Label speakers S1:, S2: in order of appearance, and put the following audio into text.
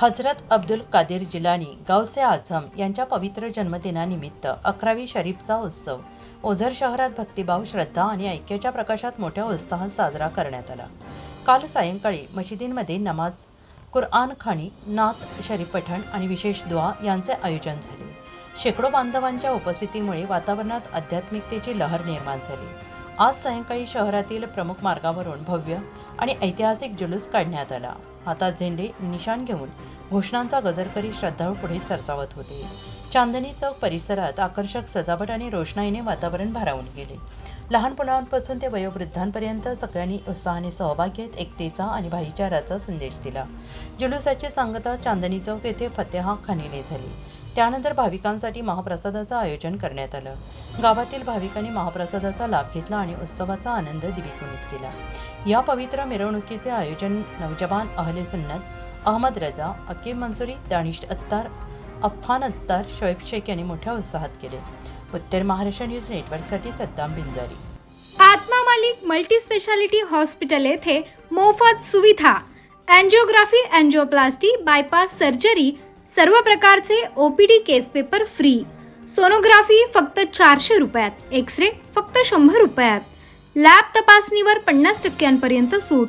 S1: हजरत अब्दुल कादिर जिलानी गौसे आझम यांच्या पवित्र जन्मदिनानिमित्त अकरावी शरीफचा उत्सव. ओझर शहरात भक्तिभाव श्रद्धा आणि ऐक्याच्या प्रकाशात मोठ्या उत्साहात साजरा करण्यात आला. काल सायंकाळी मशिदींमध्ये नमाज कुरआन खाणी नाथ शरीफ पठण आणि विशेष दुआ यांचे आयोजन झाले. शेकडो बांधवांच्या उपस्थितीमुळे वातावरणात आध्यात्मिकतेची लहर निर्माण झाली. आज सायंकाळी शहरातील प्रमुख मार्गावरून भव्य आणि ऐतिहासिक जुलूस काढण्यात आला. हातात झेंडे निशाण घेऊन घोषणांचा गजर करीत श्रद्धाळू पुढे सरसावत होते. चांदणी चौक परिसरात आकर्षक सजावट आणि रोषणाईने वातावरण भारावून गेले. लहानपणापासून ते वयोवृद्धांपर्यंत सगळ्यांनी उत्साहाने सहभाग घेत एकतेचा आणि भाईचाराचा संदेश दिला. जुलूसाची सांगता चांदणी चौक येथे फतेहा खानीने झाली. त्यानंतर भाविकांसाठी महाप्रसादाचं आयोजन करण्यात आलं. गावातील भाविकांनी महाप्रसादाचा लाभ घेतला आणि उत्सवाचा आनंद द्विगुणित केला. या पवित्र मिरवणुकीचे आयोजन नवजवान अहले सुन्नत अहमद रजा अकीम मंसुरी दानिश अत्तार अफान अत्तार शोएब शेख यांनी मोठ्या उत्साहात केले. उत्तर महाराष्ट्र न्यूज नेटवर्कसाठी Saddam Binjari.
S2: Atma Malik multi specialty hospital येथे मोफत सुविधा अँजिओग्राफी अँजिओप्लास्टी बायपास सर्जरी सर्व प्रकारचे OPD case paper free sonography फक्त चारशे रुपयात एक्स रे फक्त शंभर रुपयात. लॅब तपासणीवर पन्नास टक्क्यांपर्यंत सूट.